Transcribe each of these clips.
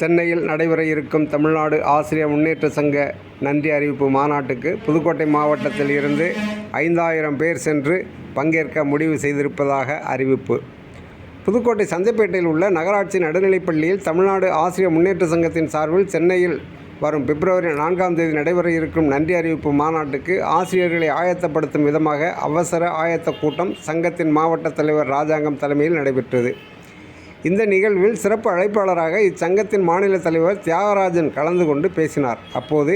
சென்னையில் நடைபெற இருக்கும் தமிழ்நாடு ஆசிரியர் முன்னேற்ற சங்க நன்றி அறிவிப்பு மாநாட்டுக்கு புதுக்கோட்டை மாவட்டத்தில் இருந்து ஐந்தாயிரம் பேர் சென்று பங்கேற்க முடிவு செய்திருப்பதாக அறிவிப்பு. புதுக்கோட்டை சந்தைப்பேட்டையில் உள்ள நகராட்சி நடுநிலைப்பள்ளியில் தமிழ்நாடு ஆசிரியர் முன்னேற்ற சங்கத்தின் சார்பில் சென்னையில் வரும் பிப்ரவரி நான்காம் தேதி நடைபெற இருக்கும் நன்றி அறிவிப்பு மாநாட்டுக்கு ஆசிரியர்களை ஆயத்தப்படுத்தும் விதமாக அவசர ஆயத்த கூட்டம் சங்கத்தின் மாவட்ட தலைவர் ராஜாங்கம் தலைமையில் நடைபெற்றது. இந்த நிகழ்வில் சிறப்பு அழைப்பாளராக இச்சங்கத்தின் மாநில தலைவர் தியாகராஜன் கலந்து கொண்டு பேசினார். அப்போது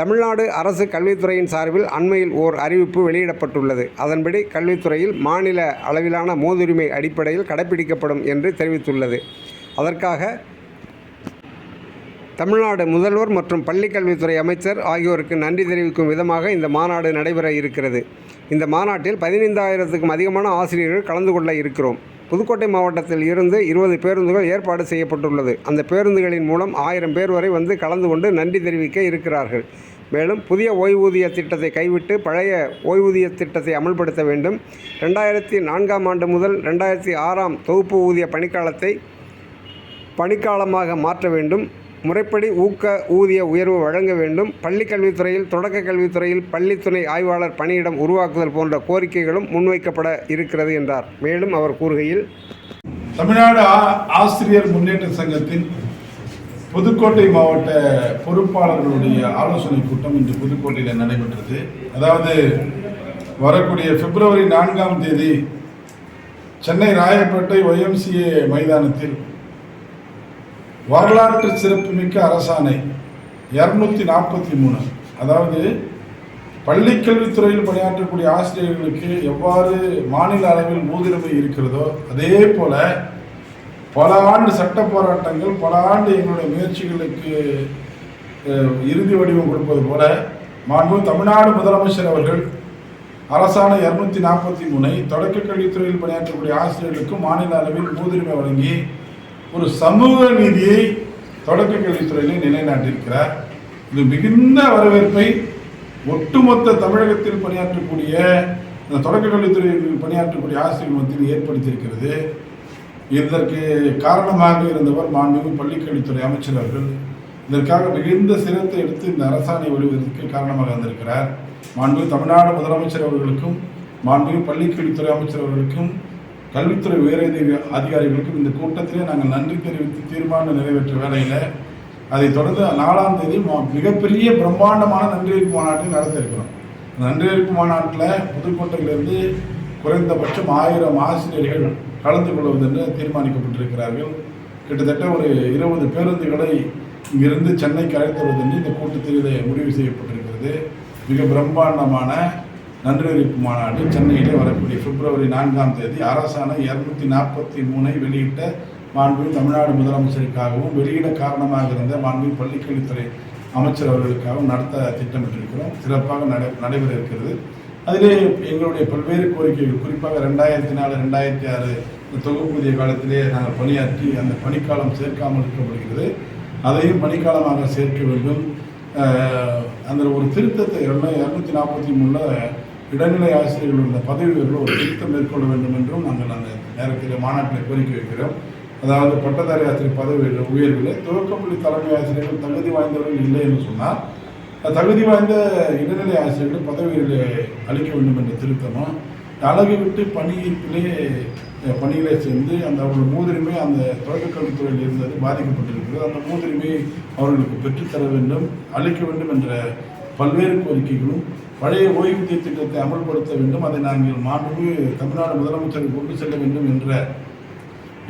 தமிழ்நாடு அரசு கல்வித்துறையின் சார்பில் அண்மையில் ஓர் அறிவிப்பு வெளியிடப்பட்டுள்ளது. அதன்படி கல்வித்துறையில் மாநில அளவிலான மோதுரிமை அடிப்படையில் கடைபிடிக்கப்படும் என்று தெரிவித்துள்ளது. அதற்காக தமிழ்நாடு முதல்வர் மற்றும் பள்ளிக்கல்வித்துறை அமைச்சர் ஆகியோருக்கு நன்றி தெரிவிக்கும் விதமாக இந்த மாநாடு நடைபெற இருக்கிறது. இந்த மாநாட்டில் பதினைந்தாயிரத்துக்கும் அதிகமான ஆசிரியர்கள் கலந்து கொள்ள இருக்கிறோம். புதுக்கோட்டை மாவட்டத்தில் இருந்து இருபது பேருந்துகள் ஏற்பாடு செய்யப்பட்டுள்ளது. அந்த பேருந்துகளின் மூலம் ஆயிரம் பேர் வரை வந்து கலந்து கொண்டு நன்றி தெரிவிக்க இருக்கிறார்கள். மேலும் புதிய ஓய்வூதிய திட்டத்தை கைவிட்டு பழைய ஓய்வூதிய திட்டத்தை அமல்படுத்த வேண்டும். ரெண்டாயிரத்தி நான்காம் ஆண்டு முதல் ரெண்டாயிரத்தி ஆறாம் தொகுப்பு ஊதிய பணிக்காலத்தை பணிக்காலமாக மாற்ற வேண்டும். முறைப்படி ஊக்க ஊதிய உயர்வு வழங்க வேண்டும். பள்ளி கல்வித்துறையில் தொடக்க கல்வித்துறையில் பள்ளி துணை ஆய்வாளர் பணியிடம் உருவாக்குதல் போன்ற கோரிக்கைகளும் முன்வைக்கப்பட இருக்கிறது என்றார். மேலும் அவர் கூறுகையில் தமிழ்நாடு ஆ- ஆசிரியர் முன்னேற்ற சங்கத்தின் புதுக்கோட்டை மாவட்ட பொறுப்பாளர்களுடைய ஆலோசனை கூட்டம் இன்று புதுக்கோட்டையில் நடைபெற்றது. அதாவது வரக்கூடிய பிப்ரவரி நான்காம் தேதி சென்னை ராயப்பேட்டை ஒய்எம்சிஏ மைதானத்தில் வரலாற்று சிறப்புமிக்க அரசாணை. இரநூத்தி நாற்பத்தி மூணு அதாவது பள்ளிக்கல்வித்துறையில் பணியாற்றக்கூடிய ஆசிரியர்களுக்கு எவ்வாறு மாநில அளவில் முன்னுரிமை இருக்கிறதோ அதே போல பல ஆண்டு சட்ட போராட்டங்கள் பல ஆண்டு எங்களுடைய முயற்சிகளுக்கு இறுதி வடிவம் கொடுப்பது போல மாண்பு தமிழ்நாடு முதலமைச்சர் அவர்கள் அரசாணை இரநூத்தி நாற்பத்தி மூணை தொடக்க கல்வித்துறையில் பணியாற்றக்கூடிய ஆசிரியர்களுக்கும் மாநில அளவில் முன்னுரிமை வழங்கி ஒரு சமூக நீதியை தொடக்க கல்வித்துறையிலே நிலைநாட்டியிருக்கிறார். இது மிகுந்த வரவேற்பை ஒட்டுமொத்த தமிழகத்தில் பணியாற்றக்கூடிய இந்த தொடக்க கல்வித்துறையில் பணியாற்றக்கூடிய ஆசிரியர்கள் மத்தியில் ஏற்படுத்தியிருக்கிறது. இதற்கு காரணமாக இருந்தவர் மாண்புமிகு பள்ளிக்கல்வித்துறை அமைச்சர் அவர்கள். இதற்காக மிகுந்த சிரத்தை எடுத்து இந்த அரசாணை வெளிவதற்கு காரணமாக இருந்திருக்கிறார். மாண்புமிகு தமிழ்நாடு முதலமைச்சர் அவர்களுக்கும் மாண்புமிகு பள்ளிக்கல்வித்துறை அமைச்சர் அவர்களுக்கும் கல்வித்துறை உயரதிக அதிகாரிகளுக்கும் இந்த கூட்டத்திலே நாங்கள் நன்றி தெரிவித்து தீர்மானம் நிறைவேற்ற வேலையில் அதைத் தொடர்ந்து நாலாம் தேதி மிகப்பெரிய பிரம்மாண்டமான நன்றியறிப்பு மாநாட்டை நடத்திருக்கிறோம் நன்றியறிப்பு மாநாட்டில் புதுக்கோட்டையிலிருந்து குறைந்தபட்சம் ஆயிரம் ஆசிரியர்கள் கலந்து கொள்வதென்று தீர்மானிக்கப்பட்டிருக்கிறார்கள். கிட்டத்தட்ட ஒரு இருபது பேருந்துகளை இங்கிருந்து சென்னைக்கு அழைத்து வருவதென்று இந்த கூட்டத்தில் முடிவு செய்யப்பட்டிருக்கிறது. மிக பிரம்மாண்டமான நன்றியறிப்பு மாநாடு சென்னையிலே வரக்கூடிய பிப்ரவரி நான்காம் தேதி அரசாணை இரநூத்தி நாற்பத்தி மூணை வெளியிட்ட மாண்பு தமிழ்நாடு முதலமைச்சருக்காகவும் வெளியிட காரணமாக இருந்த மாண்பு பள்ளிக்கல்வித்துறை அமைச்சர் அவர்களுக்காகவும் நடத்த திட்டமிட்டிருக்கிறோம். சிறப்பாக நடை நடைபெற இருக்கிறது. அதிலே எங்களுடைய பல்வேறு கோரிக்கைகள் குறிப்பாக ரெண்டாயிரத்தி நாலு ரெண்டாயிரத்தி ஆறு தொகுப்பூதிய காலத்திலே நாங்கள் பணியாற்றி அந்த பணிக்காலம் சேர்க்காமல் இருக்கப்படுகிறது அதையும் பணிக்காலமாக சேர்க்க வேண்டும். அந்த ஒரு திருத்தத்தை இரநூத்தி நாற்பத்தி மூணில் இடைநிலை ஆசிரியர்கள் உள்ள பதவி உயர்வில் ஒரு திருத்தம் மேற்கொள்ள வேண்டும் என்றும் நாங்கள் அந்த நேரத்தில் மாநாட்டில் கோரிக்கை வைக்கிறோம். அதாவது பட்டதாரி ஆசிரியர் பதவி உயர்வு- உயர்வில் துவக்கப்பள்ளி தலைமை ஆசிரியர்கள் தகுதி வாய்ந்தவர்கள் இல்லை என்று சொன்னால் தகுதி வாய்ந்த இடைநிலை ஆசிரியர்கள் பதவிகளை அளிக்க வேண்டும் என்ற திருத்தமும் அழகு விட்டு பணியிலே பணிகளை சேர்ந்து அந்த அவர்கள் மூதுரிமை அந்த தொடக்கக்கல்வித்துறையில் இருந்தது பாதிக்கப்பட்டிருக்கிறது. அந்த மூதுரிமையை அவர்களுக்கு பெற்றுத்தர வேண்டும் அளிக்க வேண்டும் என்ற பல்வேறு கோரிக்கைகளும் பழைய ஓய்வூதிய திட்டத்தை அமல்படுத்த வேண்டும். அதை நாங்கள் மாண்புமிகு தமிழ்நாடு முதலமைச்சருக்கு கொண்டு செல்ல வேண்டும் என்ற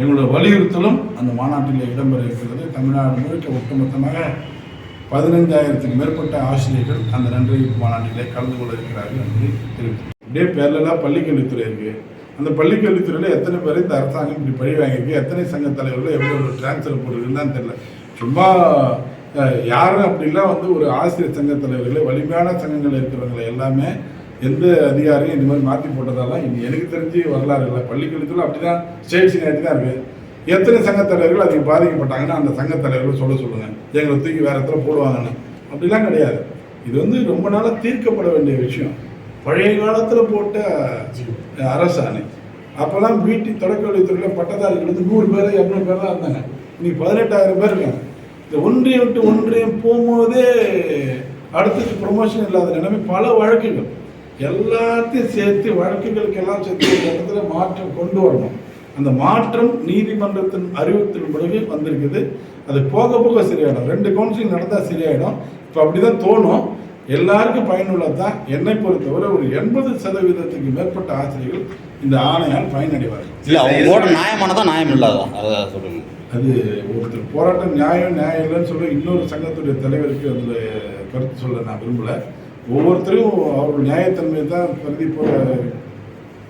எங்களுடைய வலியுறுத்தலும் அந்த மாநாட்டில் இடம்பெற இருக்கிறது. தமிழ்நாடு முழுக்க ஒட்டுமொத்தமாக பதினைந்தாயிரத்துக்கு மேற்பட்ட ஆசிரியர்கள் அந்த நன்றி மாநாட்டிலே கலந்து கொள்ள இருக்கிறார்கள் என்று தெரிவித்தேன் அப்படியே பேரலாக பள்ளிக்கல்வித்துறை இருக்குது அந்த பள்ளிக்கல்வித்துறையில் எத்தனை பேர் இந்த அரசாங்கம் இப்படி பழி வாங்கியிருக்கு? எத்தனை சங்க தலைவர்கள் எவ்வளோ டிரான்ஸ்ஃபர் போட்டுருக்குன்னு தெரியல. சும்மா யாரும் அப்படிலாம் வந்து ஒரு ஆசிரியர் சங்க தலைவர்களே வலிமையான சங்கங்கள் இருக்கிறவங்களை எல்லாமே எந்த அதிகாரியும் இந்த மாதிரி மாற்றி போட்டதெல்லாம் இங்க எனக்கு தெரிஞ்சு வரலாறு இல்லை. பள்ளிக்கல்வித்துறை அப்படி தான் ஸ்டேட் சீனியாரிட்டி தான் இருக்குது எத்தனை சங்கத் தலைவர்கள் அதுக்கு பாதிக்கப்பட்டாங்கன்னா அந்த சங்கத் தலைவர்கள் சொல்ல சொல்லுங்கள் எங்களை தூக்கி வேறு இடத்துல போடுவாங்கன்னு. அப்படிலாம் கிடையாது. இது வந்து ரொம்ப நாளாக தீர்க்கப்பட வேண்டிய விஷயம். பழைய காலத்தில் போட்ட அரசாணை. அப்போல்லாம் வீட்டு தொடக்கல்வித்துறையில் பட்டதாரிகள் வந்து நூறு பேர் இரநூறு பேர் தான் இருந்தாங்க. இன்னைக்கு பதினெட்டாயிரம் பேர் இருக்காங்க. இந்த ஒன்றியம் விட்டு ஒன்றியம் போகும்போதே அடுத்தது ப்ரொமோஷன் இல்லாத நிலைமை பல வழக்குகள். எல்லாத்தையும் சேர்த்து வழக்குகளுக்கு எல்லாம் சேர்த்து இடத்துல மாற்றம் கொண்டு வரணும். அந்த மாற்றம் நீதிமன்றத்தின் அறிவித்தின் பிறகு வந்திருக்குது. அது போக போக சரியாயிடும். ரெண்டு கவுன்சிலிங் நடந்தால் சரியாயிடும். இப்போ அப்படிதான் தோணும். எல்லாருக்கும் பயனுள்ளது தான் என்னை பொறுத்தவரை ஒரு எண்பது சதவீதத்துக்கு மேற்பட்ட ஆசிரியர்கள் இந்த ஆணையால் பயனடைவார்கள். இல்ல அவங்க நியாயம் இல்லாதான் அதை சொல்லுங்க அது ஒருத்தர் போராட்டம் நியாயம் நியாயம் இல்லைன்னு சொல்ல இன்னொரு சங்கத்துடைய தலைவருக்கு அதில் கருத்து சொல்ல நான் விரும்பலை. ஒவ்வொருத்தரும் அவர்கள் நியாயத்தன்மையை தான் கருதி போ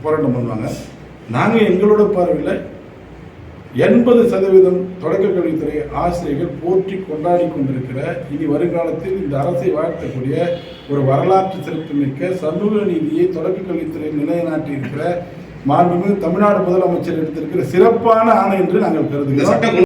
போராட்டம் பண்ணுவாங்க. நாங்கள் எங்களோட பார்வையில் எண்பது சதவீதம் தொடக்க கல்வித்துறை ஆசிரியர்கள் போற்றி கொண்டாடி கொண்டிருக்கிற இனி வருங்காலத்தில் இந்த அரசை வாழ்த்தக்கூடிய ஒரு வரலாற்று சிறப்புமிக்க சமூக நீதியை தொடக்க கல்வித்துறை நிலைநாட்டியிருக்கிற மாண்புமிகு தமிழ்நாடு முதலமைச்சர் எடுத்திருக்கிற சிறப்பான ஆணை என்று நாங்கள் கருதுகிறோம்.